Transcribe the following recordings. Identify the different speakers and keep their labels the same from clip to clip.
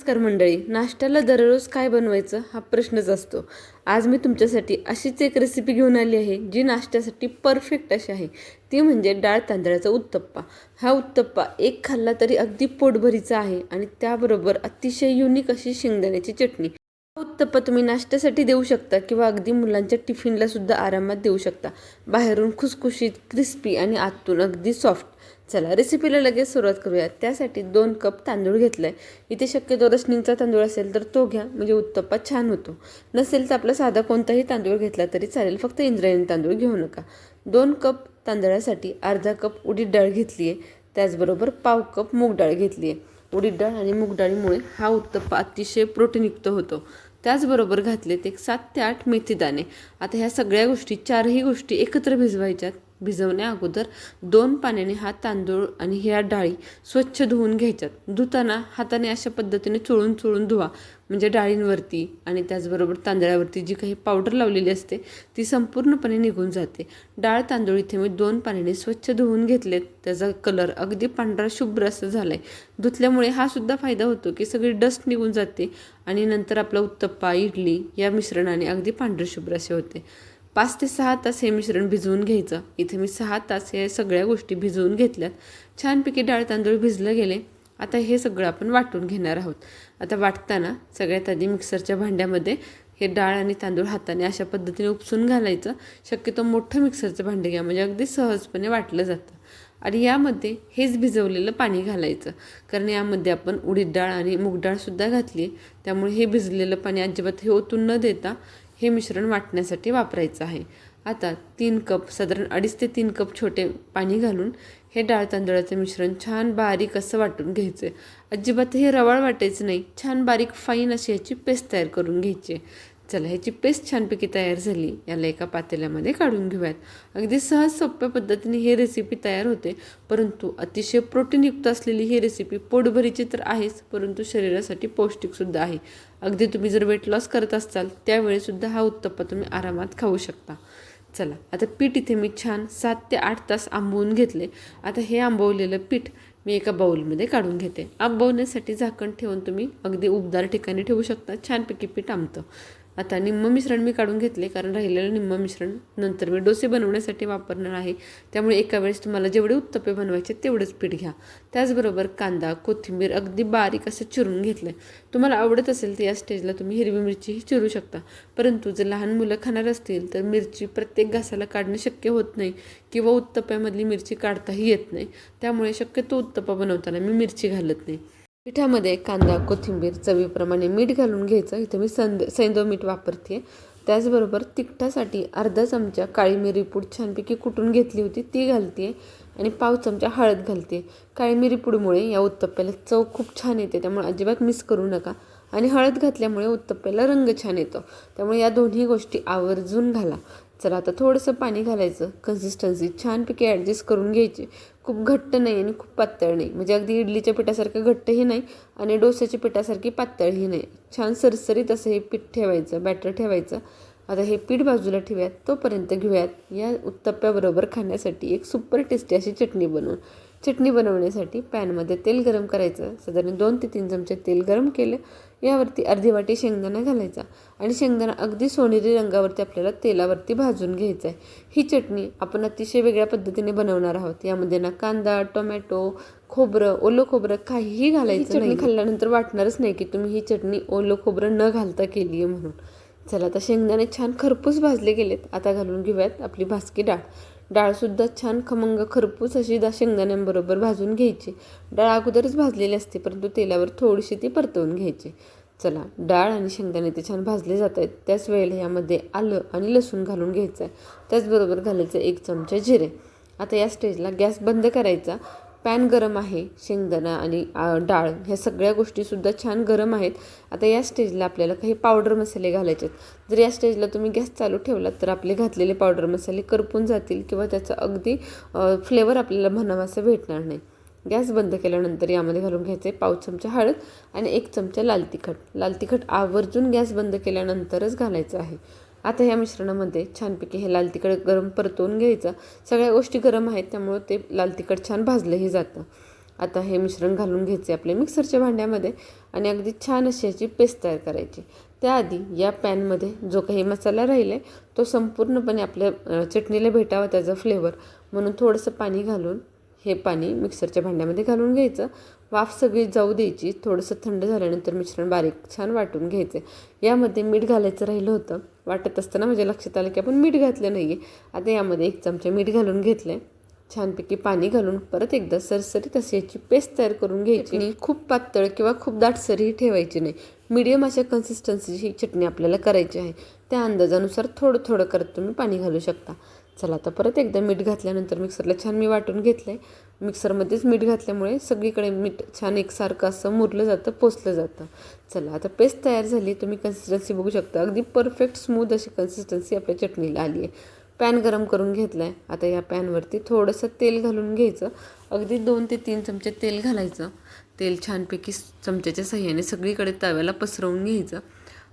Speaker 1: नमस्कार मंडळी नाश्त्याला दररोज काय बनवायचं हा प्रश्नच असतो. आज मी तुमच्यासाठी अशीच एक रेसिपी घेऊन आली आहे जी नाश्त्यासाठी परफेक्ट अशी आहे. ती म्हणजे डाळ तांदळाचा उत्तप्पा. हा उत्तप्पा एक खाल्ला तरी अगदी पोटभरीचा आहे आणि त्याबरोबर अतिशय युनिक अशी शेंगदाण्याची चटणी. हा उत्तप्पा तुम्ही नाश्त्यासाठी देऊ शकता किंवा अगदी मुलांच्या टिफिनला सुद्धा आरामात देऊ शकता. बाहेरून खुसखुशीत क्रिस्पी आणि आतून अगदी सॉफ्ट चला रेसिपीला लगेच सुरुवात करूयात त्यासाठी दोन कप तांदूळ घेतला आहे इथे शक्यतो रसणीचा तांदूळ असेल तर तो घ्या म्हणजे उत्तप्पा छान होतो. नसेल तर आपला साधा कोणताही तांदूळ घेतला तरी चालेल फक्त इंद्रायणी तांदूळ घेऊ नका. दोन कप तांदळासाठी अर्धा कप उडीद डाळ घेतली आहे त्याचबरोबर पाव कप मूग डाळ घेतली आहे उडीद डाळ आणि मूग डाळीमुळे हा उत्तप्पा अतिशय प्रोटीनयुक्त होतो. त्याचबरोबर घातलेत एक सात ते आठ मेथी दाणे आता ह्या सगळ्या गोष्टी चारही गोष्टी एकत्र भिजवायच्यात. भिजवण्या अगोदर दोन पाण्याने हा तांदूळ आणि ह्या डाळी स्वच्छ धुवून घ्यायच्यात. धुताना हाताने अशा पद्धतीने चोळून चोळून धुवा. म्हणजे डाळींवरती आणि त्याचबरोबर तांदळावरती जी काही पावडर लावलेली असते ती संपूर्णपणे निघून जाते. डाळ तांदूळ इथे मी दोन पाण्याने स्वच्छ धुवून घेतलेत. त्याचा कलर अगदी पांढरा शुभ्र असं झाला आहे धुतल्यामुळे हा सुद्धा फायदा होतो की सगळी डस्ट निघून जाते आणि नंतर आपला उत्तप्पा इडली या मिश्रणाने अगदी पांढरशुभ्र असे होते. पाच ते सहा तास हे मिश्रण भिजवून घ्यायचं. इथे मी सहा तास हे सगळ्या गोष्टी भिजवून घेतल्यात. छानपैकी डाळ तांदूळ भिजलं गेले. आता हे सगळं आपण वाटून घेणार आहोत. आता वाटताना सगळ्यात आधी मिक्सरच्या भांड्यामध्ये हे डाळ आणि तांदूळ हाताने अशा पद्धतीने उपसून घालायचं. शक्यतो मोठं मिक्सरचं भांडं घ्या म्हणजे अगदी सहजपणे वाटलं जातं. आणि यामध्ये हेच भिजवलेलं पाणी घालायचं. कारण यामध्ये आपण उडीद डाळ आणि मूग डाळसुद्धा घातली त्यामुळे हे भिजलेलं पाणी अजिबात हे ओतून न देता हे मिश्रण वाटण्यासाठी वापरायचं आहे. आता तीन कप साधारण अडीच ते तीन कप छोटे पाणी घालून हे डाळ तांदळाचं मिश्रण छान बारीक असं वाटून घ्यायचं. आहे अजिबात हे रवाळ वाटायचं नाही. छान बारीक फाईन अशी ह्याची पेस्ट तयार करून घ्यायची. चला ह्याची पेस्ट छानपैकी तयार झाली. याला एका पातेल्यामध्ये काढून घेऊयात. अगदी सहज सोप्या पद्धतीने ही रेसिपी तयार होते. परंतु अतिशय प्रोटीनयुक्त असलेली ही रेसिपी पोटभरीची तर आहेच परंतु शरीरासाठी पौष्टिकसुद्धा आहे. अगदी तुम्ही जर वेट लॉस करत असाल त्यावेळीसुद्धा हा उत्तप्पा तुम्ही आरामात खाऊ शकता. चला आता पीठ इथे मी छान सात ते आठ तास आंबवून घेतले. आता हे आंबवलेलं पीठ मी एका बाऊलमध्ये काढून घेते. आंबवण्यासाठी झाकण ठेवून तुम्ही अगदी उबदार ठिकाणी ठेवू शकता. छानपैकी पीठ आंबतं. आता निम्म मिश्रण मी काढून घेतले कारण राहिलेलं निम्म मिश्रण नंतर मी डोसे बनवण्यासाठी वापरणार आहे. त्यामुळे एका वेळेस तुम्हाला जेवढे उत्तप्पे बनवायचे तेवढंच पीठ घ्या. त्याचबरोबर कांदा कोथिंबीर अगदी बारीक असं चिरून घेतलं तुम्हाला आवडत असेल तर या स्टेजला तुम्ही हिरवी मिरचीही चिरू शकता. परंतु जर लहान मुलं खाणार असतील तर मिरची प्रत्येक घासाला काढणं शक्य होत नाही किंवा उत्तप्यामधली मिरची काढताही येत नाही. त्यामुळे शक्यतो उत्तप्पा बनवताना मी मिरची घालत नाही. पिठामध्ये कांदा कोथिंबीर चवीप्रमाणे मीठ घालून घ्यायचं. इथं मी संद सैंदव मीठ वापरते त्याचबरोबर तिखटासाठी अर्धा चमचा काळी मिरी पूड छानपैकी कुटून घेतली होती ती घालते आणि पाव चमचा हळद घालते काळी मिरी पूडमुळे या उत्तप्प्याला चव खूप छान येते त्यामुळे अजिबात मिस करू नका. आणि हळद घातल्यामुळे उत्तप्प्याला रंग छान येतो. त्यामुळे या दोन्ही गोष्टी आवर्जून घाला. चला आता थोडंसं पाणी घालायचं. कन्सिस्टन्सी छानपैकी ॲडजस्ट करून घ्यायची. खूप घट्ट नाही आणि खूप पातळ नाही. म्हणजे अगदी इडलीच्या पिठासारखं घट्टही नाही आणि डोस्याच्या पिठासारखी पातळही नाही. छान सरसरीत असं हे पीठ ठेवायचं बॅटर ठेवायचं. आता हे पीठ बाजूला ठेवूयात. तोपर्यंत घेऊयात या उत्तप्प्याबरोबर खाण्यासाठी एक सुपर टेस्टी अशी चटणी बनवून. चटणी बनवण्यासाठी पॅनमध्ये तेल गरम करायचं. साधारण दोन ते तीन चमचे तेल गरम केलं. यावरती अर्धी वाटी शेंगदाणा घालायचा आणि शेंगदाणा अगदी सोनेरी रंगावरती आपल्याला तेलावरती भाजून घ्यायचा आहे. ही चटणी आपण अतिशय वेगळ्या पद्धतीने बनवणार आहोत. यामध्ये ना कांदा टोमॅटो खोबरं ओलं खोबरं काहीही घालायचं चटणी खाल्ल्यानंतर वाटणारच नाही की तुम्ही ही चटणी ओलं खोबरं न घालता केली आहे म्हणून. चला आता शेंगदाणे छान खरपूस भाजले गेलेत. आता घालून घेऊयात आपली भासकी डाळ. डाळसुद्धा छान खमंग खरपूस अशी दा शेंगदाण्यांबरोबर भाजून घ्यायची. डाळ अगोदरच भाजलेली असते परंतु तेलावर थोडीशी ती परतवून घ्यायची. चला डाळ आणि शेंगदाणे ते छान भाजले जात आहेत त्याच वेळेला यामध्ये आलं आणि लसूण घालून घ्यायचं आहे त्याचबरोबर घालायचं एक चमचा जिरे. आता या स्टेजला गॅस बंद करायचा. पॅन गरम आहे शेंगदाणा आणि डाळ ह्या सगळ्या गोष्टीसुद्धा छान गरम आहेत. आता या स्टेजला आपल्याला काही पावडर मसाले घालायचे आहेत. जर या स्टेजला तुम्ही गॅस चालू ठेवलात तर आपले घातलेले पावडर मसाले करपून जातील किंवा त्याचा अगदी फ्लेवर आपल्याला म्हणावासा भेटणार नाही. गॅस बंद केल्यानंतर यामध्ये घालून घ्यायचे पाव चमचा हळद आणि एक चमचा लाल तिखट. लाल तिखट आवर्जून गॅस बंद केल्यानंतरच घालायचं आहे. आता ह्या मिश्रणामध्ये छानपैकी हे लाल तिखट गरम परतवून घ्यायचं. सगळ्या गोष्टी गरम आहेत त्यामुळं ते लाल तिखट छान भाजलंही जातं. आता हे मिश्रण घालून घ्यायचे आपल्या मिक्सरच्या भांड्यामध्ये आणि अगदी छान अशी याची पेस्ट तयार करायची. त्याआधी या पॅनमध्ये जो काही मसाला राहिला आहे तो संपूर्णपणे आपल्या चटणीला भेटावा त्याचा फ्लेवर. म्हणून थोडंसं पाणी घालून हे पाणी मिक्सरच्या भांड्यामध्ये घालून घ्यायचं. वाफ सगळी जाऊ द्यायची थोडंसं थंड झाल्यानंतर मिश्रण बारीक छान वाटून घ्यायचं. यामध्ये मीठ घालायचं राहिलं होतं. वाटत असताना माझ्या लक्षात आलं की आपण मीठ घातलं नाही आहे आता यामध्ये एक चमचा मीठ घालून घेतलं आहे छानपैकी पाणी घालून परत एकदा सरसरीत अशी याची पेस्ट तयार करून घ्यायची. आणि खूप पातळ किंवा खूप दाटसरही ठेवायची नाही. मीडियम अशा कन्सिस्टन्सीची ही चटणी आपल्याला करायची आहे. त्या अंदाजानुसार थोडं थोडं करत तुम्ही पाणी घालू शकता. चला आता परत एकदा मीठ घातल्यानंतर मिक्सरला छान मी वाटून घेतलं आहे मिक्सरमध्येच मीठ घातल्यामुळे सगळीकडे मीठ छान एकसारखं असं मुरलं जातं पोचलं जातं. चला आता पेस्ट तयार झाली. तुम्ही कन्सिस्टन्सी बघू शकता. अगदी परफेक्ट स्मूथ अशी कन्सिस्टन्सी आपल्या चटणीला आली आहे पॅन गरम करून घेतला आहे आता या पॅनवरती थोडंसं तेल घालून घ्यायचं. अगदी दोन ते तीन चमचे तेल घालायचं. तेल छानपैकी चमच्याच्या सहाय्याने सगळीकडे तव्याला पसरवून घ्यायचं.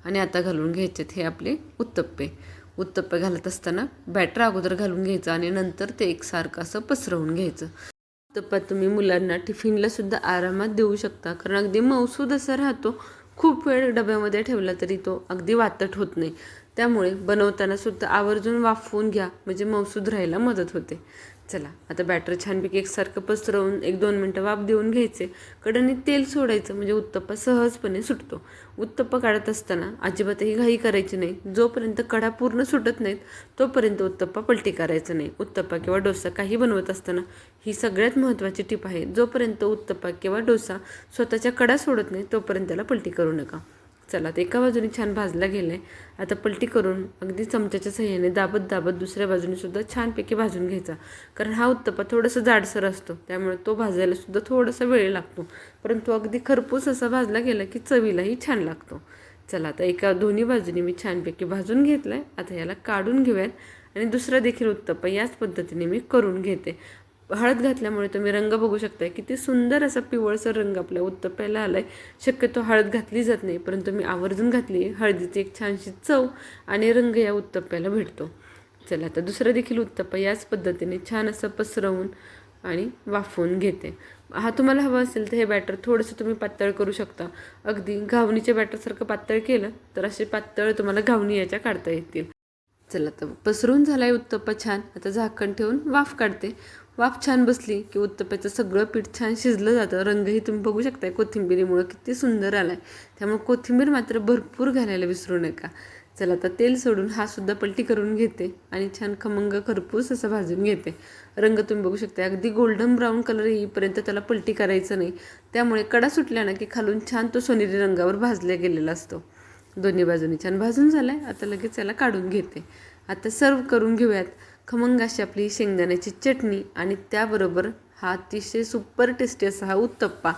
Speaker 1: आणि आता घालून घ्यायचेत हे आपले उत्तप्पे. उत्तप्पे घालत असताना बॅटर अगोदर घालून घ्यायचं आणि नंतर ते एकसारखं असं पसरवून घ्यायचं. उत्तप्पा तुम्ही मुलांना टिफिनला सुद्धा आरामात देऊ शकता कारण अगदी मौसूद असा राहतो खूप वेळ डब्यामध्ये ठेवला तरी तो अगदी वातट होत नाही. त्यामुळे बनवताना सुद्धा आवर्जून वाफवून घ्या म्हणजे मौसूद राहायला मदत होते. चला आता बॅटर छानपैकी एकसारखं पसरवून एक दोन मिनटं वाफ देऊन घ्यायचे. कडाने तेल सोडायचं म्हणजे उत्तप्पा सहजपणे सुटतो. उत्तप्पा काढत असताना अजिबातही घाई करायची नाही. जोपर्यंत कडा पूर्ण सुटत नाहीत तोपर्यंत उत्तप्पा पलटी करायचं नाही. उत्तप्पा किंवा डोसा काही बनवत असताना ही सगळ्यात महत्त्वाची टीप आहे. जोपर्यंत उत्तप्पा किंवा डोसा स्वतःच्या कडा सोडत नाही तोपर्यंत त्याला पलटी करू नका. चला ते एका बाजूने छान भाजला गेलं आहे आता पलटी करून अगदी चमच्याच्या सहाय्याने दाबत दाबत दुसऱ्या बाजूनेसुद्धा छानपैकी भाजून घ्यायचा. कारण हा उत्तपा थोडासा जाडसर असतो त्यामुळे तो भाजायलासुद्धा थोडासा वेळ लागतो. परंतु अगदी खरपूस असा भाजला गेला की चवीलाही छान लागतो. चला आता एका दोन्ही बाजूने मी छानपैकी भाजून घेतलं आहे आता याला काढून घेऊयात आणि दुसरा देखील उत्तप्पा याच पद्धतीने मी करून घेते. हळद घातल्यामुळे तुम्ही रंग बघू शकताय. किती सुंदर असा पिवळसर रंग आपल्या उत्तप्याला आला आहे शक्यतो हळद घातली जात नाही परंतु मी आवर्जून घातली. हळदीची एक छानशी चव आणि रंग या उत्तप्याला भेटतो. चला आता दुसरं देखील उत्तप्पा याच पद्धतीने छान असं पसरवून आणि वाफवून घेते. हा तुम्हाला हवा असेल तर हे बॅटर थोडंसं तुम्ही पातळ करू शकता. अगदी घावणीच्या बॅटरसारखं पातळ केलं तर असे पातळ तुम्हाला घावणी याच्या काढता येतील. चला तर पसरून झाला आहे उत्तप्पा छान. आता झाकण ठेवून वाफ काढते. वाफ छान बसली की उत्तप्याचं सगळं पीठ छान शिजलं जातं. रंगही तुम्ही बघू शकताय कोथिंबिरीमुळं किती सुंदर आला आहे त्यामुळे कोथिंबीर मात्र भरपूर घालायला विसरू नका. चला आता तेल सोडून हा सुद्धा पलटी करून घेते आणि छान खमंग खरपूस असं भाजून घेते. रंग तुम्ही बघू शकता अगदी गोल्डन ब्राऊन कलर येईपर्यंत त्याला पलटी करायचं नाही. त्यामुळे कडा सुटल्या ना की खालून छान तो सोनेरी रंगावर भाजला गेलेला असतो. दोन्ही बाजूनी छान भाजून झाला आहे आता लगेच याला काढून घेते. आता सर्व करून घेऊयात. खमंग अशी आपली शेंगदाण्याची चटणी आणि त्याबरोबर हा अतिशय सुपर टेस्टी असा हा उत्तप्पा.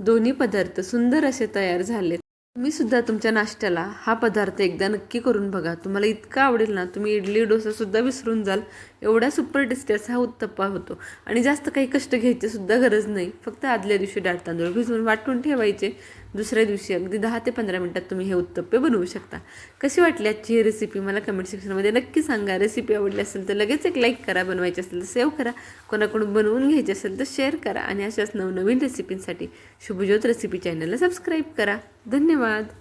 Speaker 1: दोन्ही पदार्थ सुंदर असे तयार झालेत. तुम्ही सुद्धा तुमच्या नाश्त्याला हा पदार्थ एकदा नक्की करून बघा. तुम्हाला इतका आवडेल ना तुम्ही इडली डोसा सुद्धा विसरून जाल. एवढा सुपर टेस्टी असा हा उत्तप्पा होतो. आणि जास्त काही कष्ट घ्यायची सुद्धा गरज नाही. फक्त आदल्या दिवशी डाळ तांदूळ भिजवून वाटून ठेवायचे. दुसऱ्या दिवशी अगदी दहा ते पंधरा मिनटात तुम्ही हे उत्तप्पे बनवू शकता. कशी वाटली आजची ही रेसिपी मला कमेंट सेक्शनमध्ये नक्की सांगा. रेसिपी आवडली असेल तर लगेच एक लाईक करा बनवायची असेल तर सेव्ह करा. कोणाकडून बनवून घ्यायची असेल तर शेअर करा. आणि अशाच नवनवीन रेसिपींसाठी शुभज्योत रेसिपी चॅनलला सबस्क्राईब करा. धन्यवाद.